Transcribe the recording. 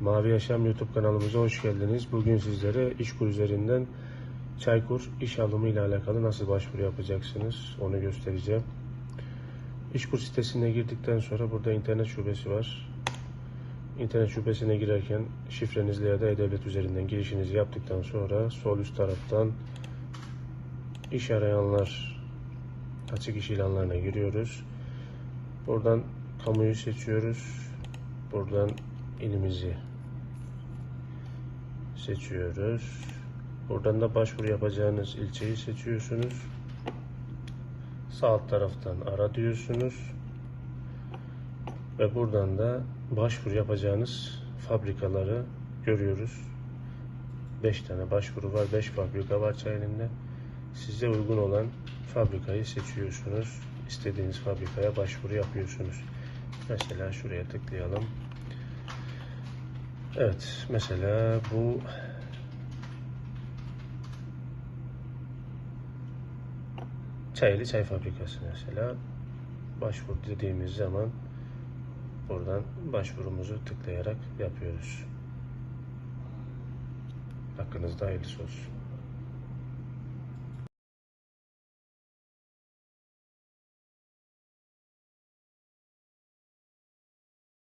Mavi Yaşam YouTube kanalımıza hoş geldiniz. Bugün sizlere İşkur üzerinden Çaykur iş alımı ile alakalı nasıl başvuru yapacaksınız onu göstereceğim. İşkur sitesine girdikten sonra burada internet şubesi var. İnternet şubesine girerken şifrenizle ya da e-devlet üzerinden girişinizi yaptıktan sonra sol üst taraftan iş arayanlar açık iş ilanlarına giriyoruz. Buradan kamuyu seçiyoruz. Buradan ilimizi seçiyoruz. Buradan da başvuru yapacağınız ilçeyi seçiyorsunuz. Sağ alt taraftan ara diyorsunuz. Ve buradan da başvuru yapacağınız fabrikaları görüyoruz. 5 tane başvuru var, 5 fabrika var Çayeli'nde. Size uygun olan fabrikayı seçiyorsunuz. İstediğiniz fabrikaya başvuru yapıyorsunuz. Mesela şuraya tıklayalım. Evet, mesela bu Çayeli Çay Fabrikası mesela. Başvur dediğimiz zaman buradan başvurumuzu tıklayarak yapıyoruz. Hakkınızda hayırlısı olsun.